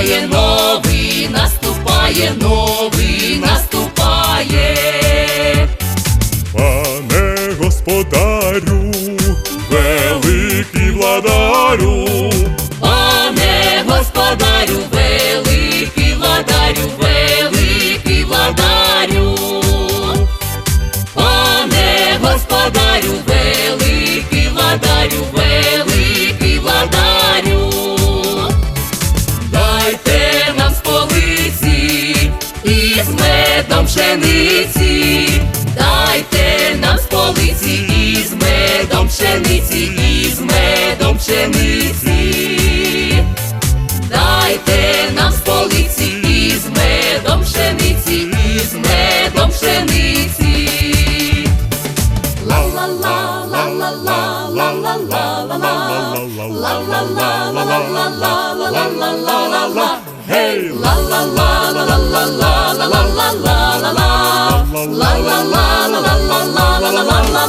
Минає, новий наступає, новий наступає. Пане господарю, великий владарю, пшениці, дайте нам з полиці із медом пшениці, із медом пшениці, дайте нам з полиці із медом пшениці, із медом пшениці. Ла-ла-ла, ла-ла-ла, ла-ла-ла, ла-ла-ла, ла-ла-ла, ла-ла-ла, ла-ла-ла, ла-ла-ла, гей, ла-ла-ла.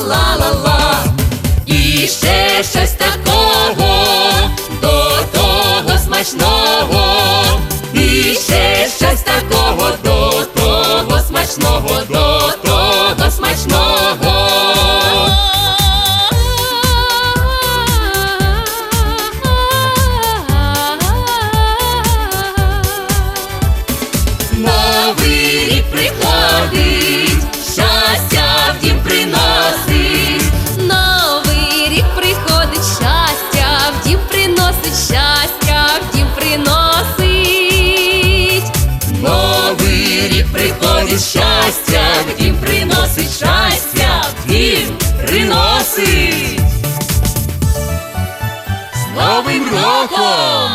ла-ла-ла, і ще щось такого. З Новим роком!